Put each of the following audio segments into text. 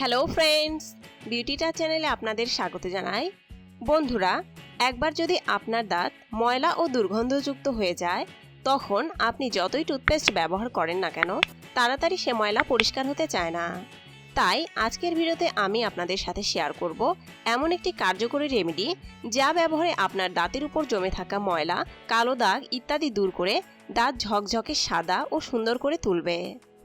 Hello friends বিউটিটা চ্যানেলে আপনাদের স্বাগত জানাই। বন্ধুরা, একবার যদি আপনার দাঁত ময়লা ও দুর্গন্ধযুক্ত হয়ে যায়, তখন আপনি যতই টুথপেস্ট ব্যবহার করেন না কেন, তাড়াতাড়ি সে ময়লা পরিষ্কার হতে চায় না। তাই আজকের ভিডিওতে আমি আপনাদের সাথে শেয়ার করব এমন একটি কার্যকরী রেমেডি যা ব্যবহারে আপনার দাঁতের উপর জমে থাকা ময়লা, কালো দাগ ইত্যাদি দূর করে দাঁত ঝকঝকে সাদা ও সুন্দর করে তুলবে।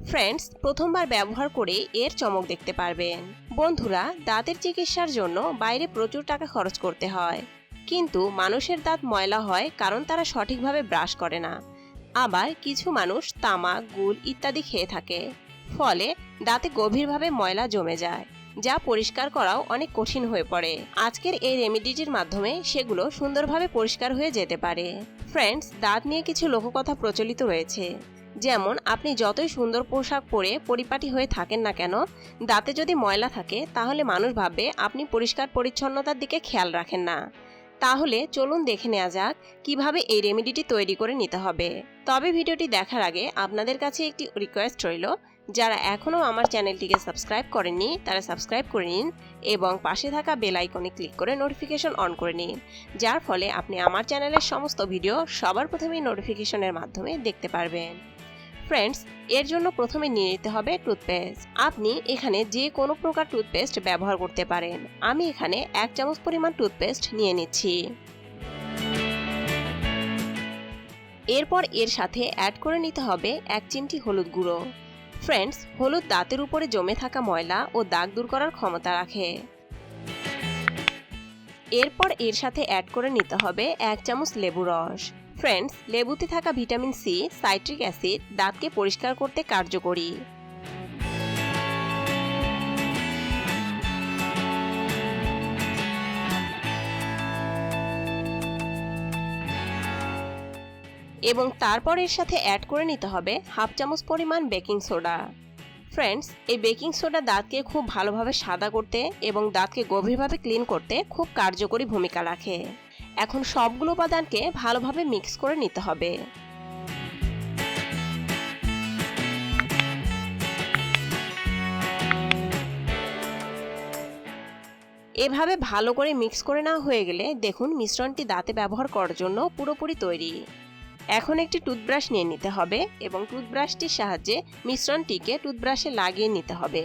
ফ্রেন্ডস প্রথমবার ব্যবহার করে এর চমক দেখতে পারবেন। বন্ধুরা, দাঁতের চিকিৎসার জন্য বাইরে প্রচুর টাকা খরচ করতে হয়। কিন্তু মানুষের দাঁত ময়লা হয় কারণ তারা সঠিকভাবে ব্রাশ করে না। আবার কিছু মানুষ তামাক গুল ইত্যাদি খেয়ে থাকে। ফলে দাঁতে গভীরভাবে ময়লা জমে যায়, যা পরিষ্কার করাও অনেক কঠিন হয়ে পড়ে। আজকের এই রেমিডিটির মাধ্যমে সেগুলো সুন্দরভাবে পরিষ্কার হয়ে যেতে পারে। ফ্রেন্ডস দাঁত নিয়ে কিছু লোককথা প্রচলিত রয়েছে। যেমন আপনি যতই সুন্দর পোশাক পরে পরিপাটি হয়ে থাকেন না কেন, দাঁতে যদি ময়লা থাকে, তাহলে মানুষ ভাববে আপনি পরিষ্কার পরিচ্ছন্নতার দিকে খেয়াল রাখেন না। তাহলে চলুন দেখে নেওয়া যাক কীভাবে এই রেমেডিটি তৈরি করে নিতে হবে। তবে ভিডিওটি দেখার আগে আপনাদের কাছে একটি রিকোয়েস্ট রইল, যারা এখনও আমার চ্যানেলটিকে সাবস্ক্রাইব করেননি, তারা সাবস্ক্রাইব করে নিন এবং পাশে থাকা বেল আইকনে ক্লিক করে নোটিফিকেশন অন করে নিন, যার ফলে আপনি আমার চ্যানেলের সমস্ত ভিডিও সবার প্রথমেই নোটিফিকেশনের মাধ্যমে দেখতে পারবেন। ফ্রেন্ডস এর জন্য প্রথমে নিয়ে নিতে হবে টুথপেস্ট আপনি এখানে যে কোনো প্রকার টুথপেস্ট ব্যবহার করতে পারেন। আমি এখানে এক চামচ পরিমাণ টুথপেস্ট নিয়ে নিচ্ছি। এরপর এর সাথে অ্যাড করে নিতে হবে এক চিমটি হলুদ গুঁড়ো। ফ্রেন্ডস হলুদ দাঁতের উপরে জমে থাকা ময়লা ও দাগ দূর করার ক্ষমতা রাখে। এরপর এর সাথে অ্যাড করে নিতে হবে এক চামচ লেবু রস। ফ্রেন্ডস লেবুতে থাকা ভিটামিন সি সাইট্রিক অ্যাসিড দাঁতকে পরিষ্কার করতে কার্যকরী। এবং তারপর এর সাথে অ্যাড করে নিতে হবে হাফ চামচ পরিমাণ বেকিং সোডা। ফ্রেন্ডস এই বেকিং সোডা দাঁতকে খুব ভালোভাবে সাদা করতে এবং দাঁতকে গভীরভাবে ক্লিন করতে খুব কার্যকরী ভূমিকা রাখে। এখন সবগুলো উপাদানকে ভালোভাবে মিক্স করে নিতে হবে। এভাবে ভালো করে মিক্স করে না হয়ে গেলে দেখুন মিশ্রণটি দাঁতে ব্যবহার করার জন্য পুরোপুরি তৈরি। এখন একটি টুথব্রাশ নিয়ে নিতে হবে এবং টুথব্রাশটির সাহায্যে মিশ্রণটিকে টুথব্রাশে লাগিয়ে নিতে হবে।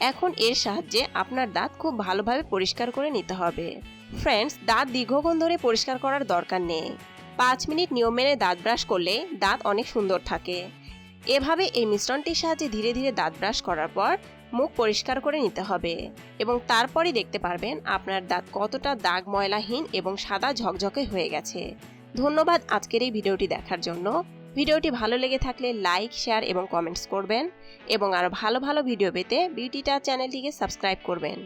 এখন এর সাহায্যে আপনার দাঁত খুব ভালোভাবে পরিষ্কার করে নিতে হবে। ফ্রেন্ডস দাঁত দীর্ঘক্ষণ ধরে পরিষ্কার করার দরকার নেই। পাঁচ মিনিট নিয়ম মেনে দাঁত ব্রাশ করলে দাঁত অনেক সুন্দর থাকে। এভাবে এই মিশ্রণটির সাহায্যে ধীরে ধীরে দাঁত ব্রাশ করার পর মুখ পরিষ্কার করে নিতে হবে এবং তারপরই দেখতে পারবেন আপনার দাঁত কতটা দাগ, ময়লাহীন এবং সাদা ঝকঝকে হয়ে গেছে। ধন্যবাদ আজকের এই ভিডিওটি দেখার জন্য। ভিডিওটি ভালো লেগে থাকলে লাইক, শেয়ার এবং কমেন্টস করবেন এবং আরও ভালো ভালো ভিডিও পেতে বিউটি বিউটিটা চ্যানেলটিকে সাবস্ক্রাইব করবেন।